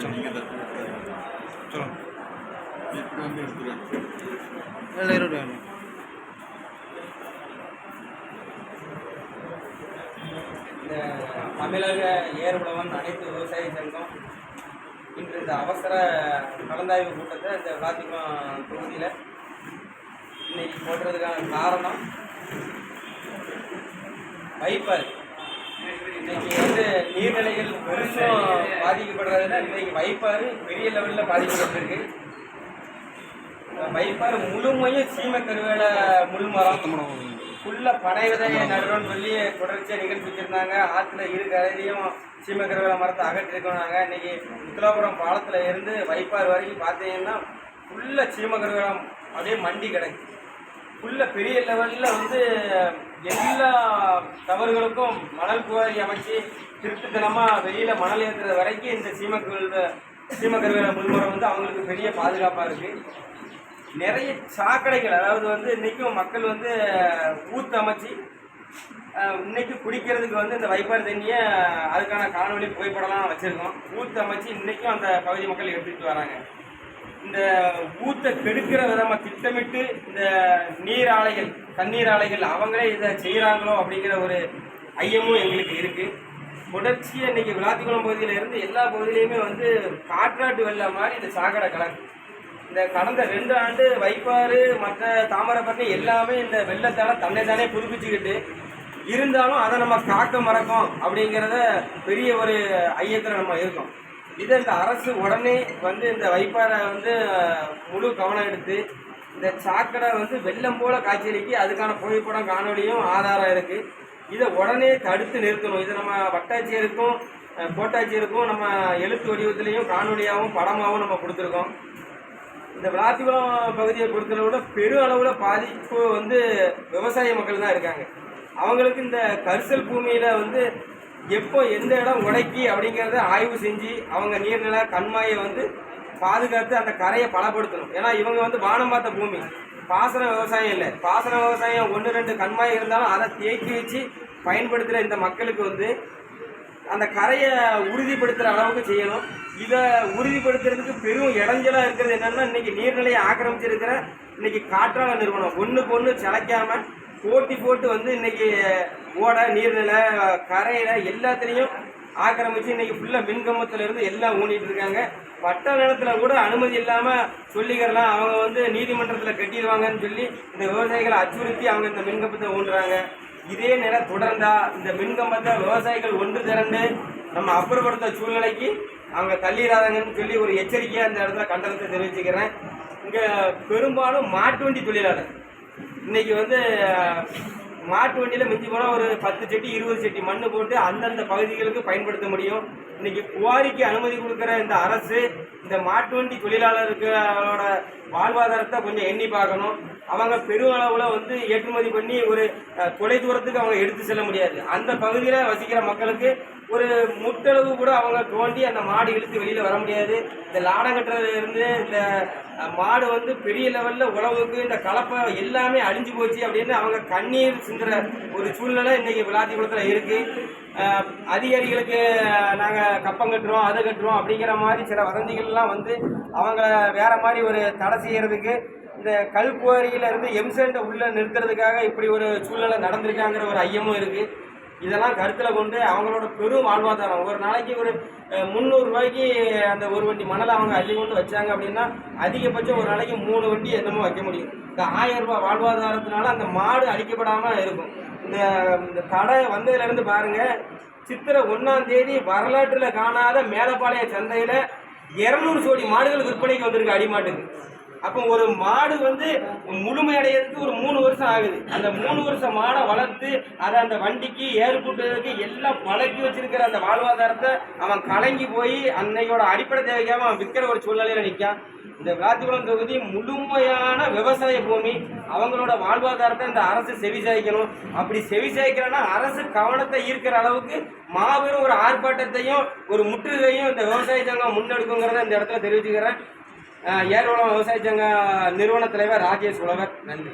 சொல்லுங்க இந்த தமிழக அனைத்து விவசாய சங்கம் இன்று இந்த அவசர கலந்தாய்வு கூட்டத்தை இந்த விளாத்திக்குளம் தொகுதியில் இன்னைக்கு போடுறதுக்கான காரணம் வைப்பார் இன்னைக்கு வந்து நீர்நிலைகள் பெருசும் பாதிக்கப்படுறதுல இன்னைக்கு வைப்பாறு பெரிய லெவலில் பாதிக்கப்பட்டிருக்கு. வைப்பாறு முழுமையும் சீம கருவேல முள்மரம் ஃபுல்லாக பனை விதையை நடுறோம்னு சொல்லி தொடர்ச்சியாக நிகழ்ச்சி வச்சுருந்தாங்க ஆற்றுல இரு கரையிலையும் சீமக்கருவேல மரத்தை அகற்றிருக்கோம் இன்னைக்கு முத்துலாபுரம் பாலத்தில் இருந்து வைப்பார் வரைக்கும் பார்த்தீங்கன்னா ஃபுல்லாக சீமக்கருவேலம் அப்படியே மண்டி கிடக்கு. ஃபுல்லாக பெரிய லெவலில் வந்து எல்லா தவறுகளுக்கும் மணல் குவாரி அமைச்சு திருட்டுத்தனமாக வெளியில் மணல் ஏற்றுற வரைக்கும் இந்த சீமக்கருவ சீமக்கருவேல முன்முறை வந்து அவங்களுக்கு பெரிய பாதுகாப்பாக இருக்குது நிறைய சாக்கடைகள் அதாவது வந்து இன்றைக்கும் மக்கள் வந்து ஊத்து அமைச்சு இன்னைக்கு குடிக்கிறதுக்கு வந்து இந்த வைப்பார் தண்ணியை அதுக்கான காணொலி புகைப்படம்லாம் வச்சுருக்கோம். ஊத்து அமைச்சு இன்றைக்கும் அந்த பகுதி மக்கள் எடுத்துகிட்டு வராங்க. இந்த ஊத்தை கெடுக்கிற விதமாக திட்டமிட்டு இந்த நீர் ஆலைகள் தண்ணீர் ஆலைகள் அவங்களே இதை செய்கிறாங்களோ அப்படிங்கிற ஒரு ஐயமும் எங்களுக்கு இருக்குது தொடர்ச்சியாக இன்னைக்கு விளாத்திக்குளம் பகுதியில் இருந்து எல்லா பகுதியிலையுமே வந்து காற்றாட்டு வெள்ளம் மாதிரி இந்த சாக்கடை கலக்கு இந்த கடந்த ரெண்டு ஆண்டு வைப்பாறு மற்ற தாமரைப்பட்டி எல்லாமே இந்த வெள்ளத்தால் தன்னை தானே புதுப்பிச்சுக்கிட்டு இருந்தாலும் அதை நம்ம காக்க மறக்கும் அப்படிங்கிறத பெரிய ஒரு ஐயத்தில் நம்ம இருக்கோம். இதை இந்த அரசு உடனே வந்து இந்த வைப்பாறை வந்து முழு கவனம் எடுத்து இந்த சாக்கடை வந்து வெள்ளம் போல காட்சியளிக்கு அதுக்கான புகைப்படம் காணொலியும் ஆதாரம் இருக்குது இதை உடனே தடுத்து நிறுத்தணும். இதை நம்ம வட்டாட்சியருக்கும் கோட்டாட்சியருக்கும் நம்ம எழுத்து வடிவத்திலையும் காணொலியாகவும் படமாகவும் நம்ம கொடுத்துருக்கோம். இந்த விளாத்திபுரம் பகுதியை பொறுத்தளவு விட பெரும் அளவில் பாதிப்பு வந்து விவசாய மக்கள் தான் இருக்காங்க. அவங்களுக்கு இந்த கரிசல் பூமியில் வந்து எப்போ எந்த இடம் உடைக்கி அப்படிங்கிறத ஆய்வு செஞ்சு அவங்க நீர்நிலை கண்மாயை வந்து பாதுகாத்து அந்த கரையை பலப்படுத்தணும். ஏன்னா இவங்க வந்து வானம் பார்த்த பூமி. பாசன விவசாயம் இல்லை. பாசன விவசாயம் ஒன்று ரெண்டு கண்மாய் இருந்தாலும் அதை தேக்கி வச்சு பயன்படுத்துகிற இந்த மக்களுக்கு வந்து அந்த கரையை உறுதிப்படுத்துகிற அளவுக்கு செய்யணும். இதை உறுதிப்படுத்துறதுக்கு பெரும் இடைஞ்சலாக இருக்கிறது என்னென்னா இன்றைக்கி நீர்நிலையை ஆக்கிரமிச்சிருக்கிற இன்றைக்கி காற்றால நிறுவனம். ஒன்றுக்கு ஒன்று சிலைக்காம போட்டி போட்டு வந்து இன்னைக்கு ஓடை நீர்நிலை கரையில் எல்லாத்துலேயும் ஆக்கிரமிச்சு இன்னைக்கு ஃபுல்லாக மின்கம்பத்தில் இருந்து எல்லாம் ஊனிட்டு இருக்காங்க. வட்ட நிலத்தில் கூட அனுமதி இல்லாமல் சொல்லிக்கிறலாம். அவங்க வந்து நீதிமன்றத்தில் கட்டிடுவாங்கன்னு சொல்லி இந்த விவசாயிகளை அச்சுறுத்தி அவங்க இந்த மின்கம்பத்தை ஊண்டுறாங்க இதே நிலை தொடர்ந்தா இந்த மின்கம்பத்தை விவசாயிகள் ஒன்று திரண்டு நம்ம அப்புறப்படுத்த சூழ்நிலைக்கு அவங்க தள்ளிடாதாங்கன்னு சொல்லி ஒரு எச்சரிக்கையாக இந்த இடத்துல கண்டனத்தை தெரிவிச்சுக்கிறேன். இங்கே பெரும்பாலும் மாட்டு வண்டி தொழிலாளர். இன்னைக்கு வந்து மாட்டு வண்டியில் மிஞ்சி போனால் ஒரு பத்து செட்டி இருபது செட்டி மண் போட்டு அந்தந்த பகுதிகளுக்கு பயன்படுத்த முடியும். இன்னைக்கு குவாரிக்கு அனுமதி கொடுக்குற இந்த அரசு இந்த மாட்டு வண்டி தொழிலாளர்களோட வாழ்வாதாரத்தை கொஞ்சம் எண்ணி பார்க்கணும். அவங்க பெரும் வந்து ஏற்றுமதி பண்ணி ஒரு கொலை தொலை தூரத்துக்கு அவங்க எடுத்து செல்ல முடியாது. அந்த பகுதியில் வசிக்கிற மக்களுக்கு ஒரு முட்டளவு கூட அவங்க தோண்டி அந்த மாடு இழுத்து வெளியில் வர முடியாது. இந்த லாடம் கட்டுறதுலேருந்து இந்த மாடு வந்து பெரிய லெவலில் உழவுக்கு இந்த கலப்பை எல்லாமே அழிஞ்சு போச்சு அப்படின்னு அவங்க கண்ணீர் சிந்துற ஒரு சூழ்நிலை இன்றைக்கி விளாத்திக்குளத்தில் இருக்குது அதிகாரிகளுக்கு நாங்கள் கப்பம் கட்டுறோம் அதை கட்டுறோம் அப்படிங்கிற மாதிரி சில வதந்திகள்லாம் வந்து அவங்கள வேறு மாதிரி ஒரு தடை செய்கிறதுக்கு இந்த கல்குவாரியில இருந்து எம்சென்ட்டை உள்ளே நிறுத்துறதுக்காக இப்படி ஒரு சூழ்நிலை நடந்திருக்காங்கிற ஒரு ஐயமும் இருக்குது இதெல்லாம் கருத்தில் கொண்டு அவங்களோட பெரும் வாழ்வாதாரம். ஒரு நாளைக்கு ஒரு முந்நூறுரூவாய்க்கு அந்த ஒரு வண்டி மணலை அவங்க அள்ளி கொண்டு வச்சாங்க அப்படின்னா அதிகபட்சம் ஒரு நாளைக்கு மூணு வண்டி என்னமோ வைக்க முடியும். இந்த ஆயிரம் ரூபாய் வாழ்வாதாரத்தினால அந்த மாடு அழிக்கப்படாமல் இருக்கும். இந்த இந்த தடை வந்ததுலேருந்து பாருங்கள் சித்திரை ஒன்றாம் தேதி வரலாற்றில் காணாத மேலப்பாளையம் சந்தையில் இரநூறு சோடி மாடுகள் விற்பனைக்கு வந்திருக்கு அடிமாட்டுக்கு. அப்போ ஒரு மாடு வந்து முழுமையடைகிறதுக்கு ஒரு மூணு வருஷம் ஆகுது. அந்த மூணு வருஷம் மாடை வளர்த்து அதை அந்த வண்டிக்கு ஏற்புட்டதுக்கு எல்லாம் பழக்கி வச்சிருக்கிற அந்த வாழ்வாதாரத்தை அவன் கலங்கி போய் அன்னையோட அடிப்படை தேவைக்காக அவன் விற்கிற ஒரு சூழ்நிலையில நிற்கான் இந்த விளாத்திக்குளம் தொகுதி முழுமையான விவசாய பூமி. அவங்களோட வாழ்வாதாரத்தை இந்த அரசு செவி சாய்க்கணும். அப்படி செவி சாய்க்கிறன்னா அரசு கவனத்தை ஈர்க்கிற அளவுக்கு மாபெரும் ஒரு ஆர்ப்பாட்டத்தையும் ஒரு முற்றுகையும் இந்த விவசாய சங்கம் முன்னெடுக்குங்கிறத இந்த இடத்துல தெரிவிச்சுக்கிறேன். அஹ் ஏர்வளம் விவசாய சங்க நிறுவன தலைவர் ராஜேஷ் உழவர் நன்றி.